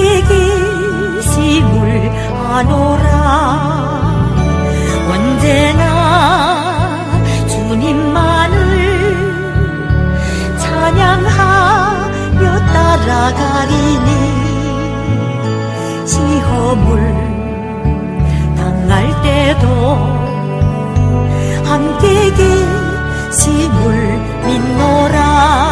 계심을 아노라. 언제나 주님만을 찬양하며 따라가리니 시험을 당할 때도 함께 계심을 믿노라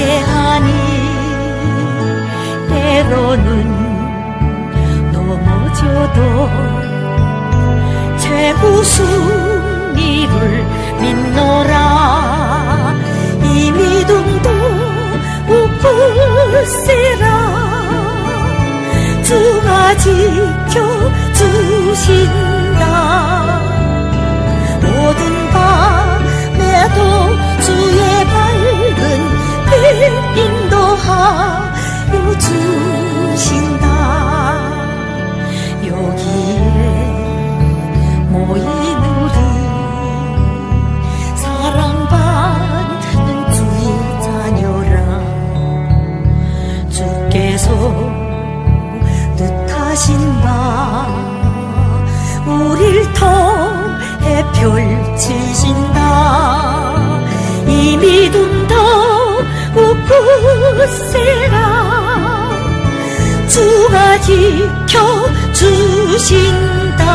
새롭게 하니 때로는 넘어져도 최고 승리를 믿노라. 이 믿음도 웃으세라. 주가 지켜주신 빛 인도하여 주신다. 여기에 모인 우리 사랑받는 주의 자녀라. 주께서 뜻하신 바 우릴 통해 펼치신 세라 주가 지켜주신다